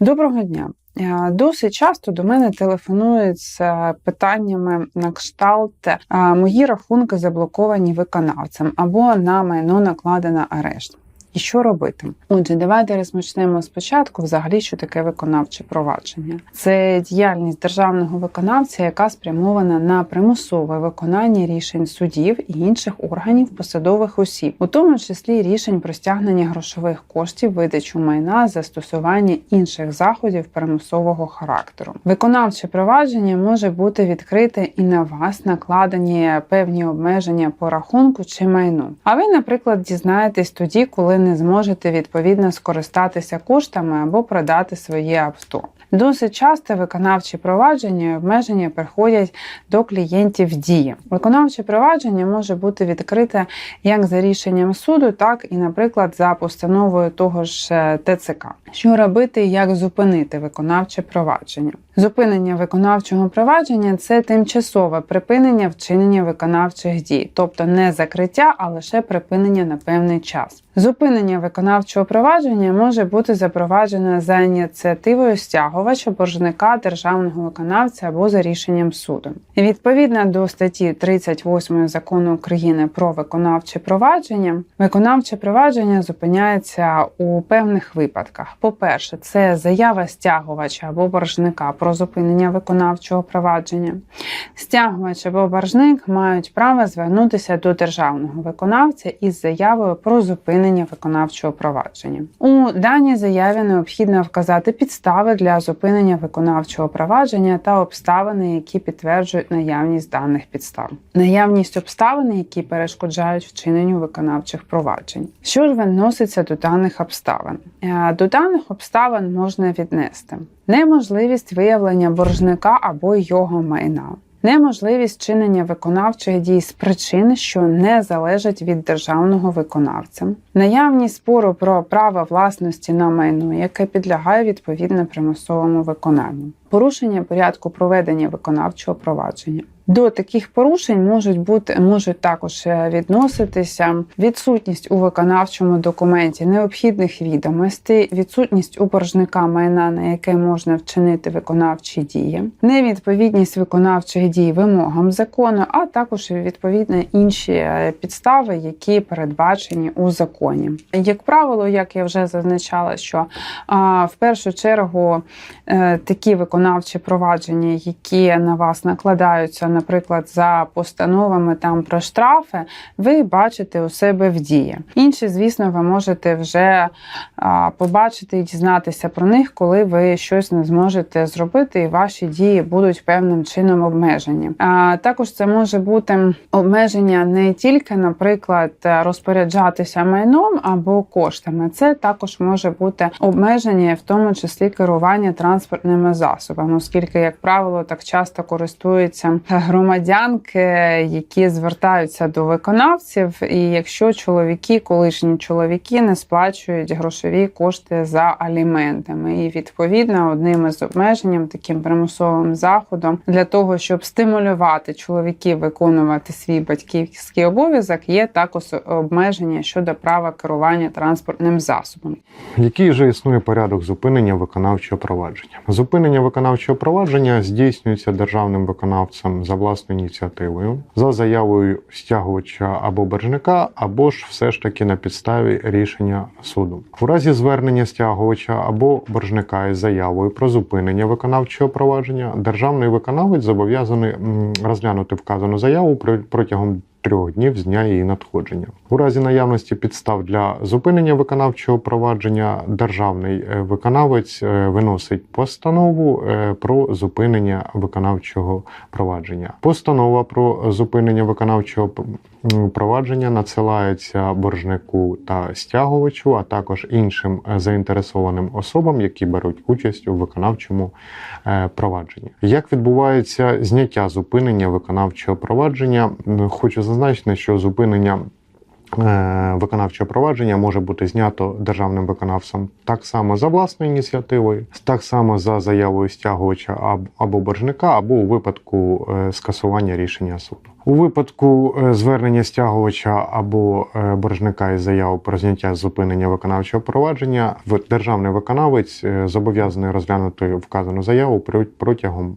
Доброго дня. Е, Досить часто до мене телефонують з питаннями на кшталт е, мої рахунки заблоковані виконавцем або на майно накладено арешт. І що робити? Отже, давайте розпочнемо спочатку. Взагалі, що таке виконавче провадження. Це діяльність державного виконавця, яка спрямована на примусове виконання рішень судів і інших органів посадових осіб, у тому числі рішень про стягнення грошових коштів, видачу майна, застосування інших заходів примусового характеру. Виконавче провадження може бути відкрите і на вас накладені певні обмеження по рахунку чи майну. А ви, наприклад, дізнаєтесь тоді, коли не зможете відповідно скористатися коштами або продати своє авто. Досить часто виконавчі провадження і обмеження приходять до клієнтів дії. Виконавче провадження може бути відкрите як за рішенням суду, так і, наприклад, за постановою того ж е, ТЦК. Що робити і як зупинити виконавче провадження? Зупинення виконавчого провадження це тимчасове припинення вчинення виконавчих дій, тобто не закриття, а лише припинення на певний час. Зупинення виконавчого провадження може бути запроваджено за ініціативою стягувача, боржника, державного виконавця або за рішенням суду. Відповідно до статті 38 закону України про виконавче провадження, виконавче провадження зупиняється у певних випадках. По-перше, це заява стягувача або боржника про зупинення виконавчого провадження. Стягувач або боржник мають право звернутися до державного виконавця із заявою про зупинення виконавчого провадження. У даній заяві необхідно вказати підстави для зупинення виконавчого провадження та обставини, які підтверджують наявність даних підстав, наявність обставин, які перешкоджають вчиненню виконавчих проваджень. Що ж відноситься до даних обставин? Е, До даних обставин можна віднести неможливість виявлення боржника або його майна. Неможливість чинення виконавчих дій з причин, що не залежать від державного виконавця, наявність спору про право власності на майно, яке підлягає відповідно примусовому виконанню, порушення порядку проведення виконавчого провадження. До таких порушень можуть бути можуть також е, відноситися відсутність у виконавчому документі необхідних відомостей, відсутність у боржника майна, на яке можна вчинити виконавчі дії, невідповідність виконавчих дій вимогам закону, а також відповідно інші е, підстави, які передбачені у законі. Як правило, як я вже зазначала, що в першу чергу е, такі виконавчі провадження, які на вас накладаються наприклад, за постановами там про штрафи, ви бачите у себе в дії. Інші, звісно, ви можете вже побачити і дізнатися про них, коли ви щось не зможете зробити, і ваші дії будуть певним чином обмежені. А також це може бути обмеження не тільки, наприклад, розпоряджатися майном або коштами. Це також може бути обмеження, в тому числі керування транспортними засобами, оскільки, як правило, так часто користуються громадянки, які звертаються до виконавців, і якщо чоловіки, колишні чоловіки, не сплачують грошові кошти за аліментами, і відповідно одним із обмеженням, таким примусовим заходом для того, щоб стимулювати чоловіків виконувати свій батьківський обов'язок, є також обмеження щодо права керування транспортним засобом. Який же існує порядок зупинення виконавчого провадження? Зупинення виконавчого провадження здійснюється державним виконавцем за власною ініціативою, за заявою стягувача або боржника, або ж все ж таки на підставі рішення суду. У разі звернення стягувача або боржника із заявою про зупинення виконавчого провадження, державний виконавець зобов'язаний розглянути вказану заяву протягом трьох днів з дня її надходження. У разі наявності підстав для зупинення виконавчого провадження державний е, виконавець е, виносить постанову е, про зупинення виконавчого провадження. Постанова про зупинення виконавчого провадження надсилається боржнику та стягувачу, а також іншим заінтересованим особам, які беруть участь у виконавчому провадженні. Як відбувається зняття зупинення виконавчого провадження? Хочу зазначити, що зупинення е, виконавчого провадження може бути знято державним виконавцем так само за власною ініціативою, так само за заявою стягувача або боржника, або у випадку е, скасування рішення суду. У випадку е, звернення стягувача або е, боржника із заяву про зняття зупинення виконавчого провадження, державний виконавець е, зобов'язаний розглянути вказану заяву протягом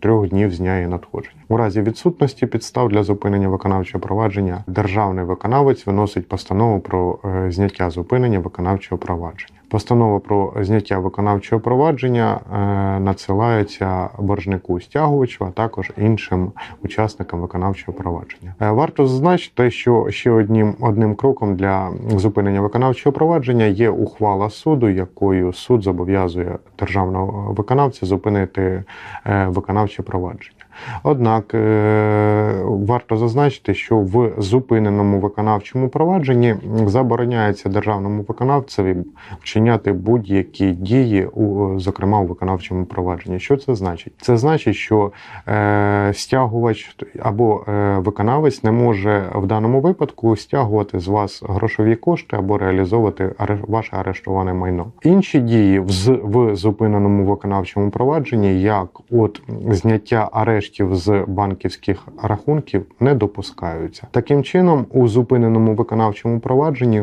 трьох днів з дня її надходження. У разі відсутності підстав для зупинення виконавчого провадження державний виконавець виносить постанову про зняття зупинення виконавчого провадження. Постанова про зняття виконавчого провадження е, надсилається боржнику стягувачу, а також іншим учасникам виконавчого провадження. Е, Варто зазначити, що ще одним одним кроком для зупинення виконавчого провадження є ухвала суду, якою суд зобов'язує державного виконавця зупинити е, виконавче провадження. Однак е, варто зазначити, що в зупиненому виконавчому провадженні забороняється державному виконавцеві вчиняти будь-які дії, у, зокрема у виконавчому провадженні. Що це значить? Це значить, що е, стягувач або е, виконавець не може в даному випадку стягувати з вас грошові кошти або реалізовувати ваше арештоване майно. Інші дії в, зупиненому виконавчому провадженні, як от зняття арештів з банківських рахунків, не допускаються. Таким чином, у зупиненому виконавчому провадженні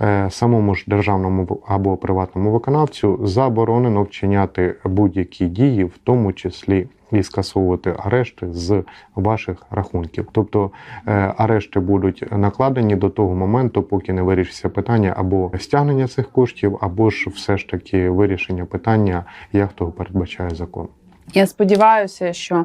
е, самому ж державному або приватному виконавцю заборонено вчиняти будь-які дії, в тому числі і скасовувати арешти з ваших рахунків. Тобто е, арешти будуть накладені до того моменту, поки не вирішиться питання або стягнення цих коштів, або ж все ж таки вирішення питання, як того передбачає закон. Я сподіваюся, що е,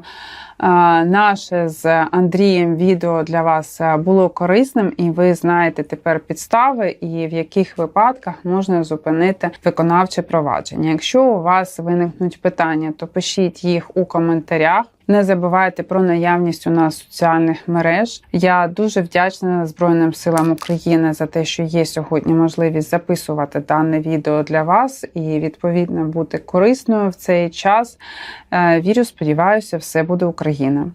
наше з Андрієм відео для вас е, було корисним, і ви знаєте тепер підстави і в яких випадках можна зупинити виконавче провадження. Якщо у вас виникнуть питання, то пишіть їх у коментарях. Не забувайте про наявність у нас соціальних мереж. Я дуже вдячна Збройним силам України за те, що є сьогодні можливість записувати дане відео для вас і відповідно бути корисною в цей час. Е, Вірю, сподіваюся, все буде Україна.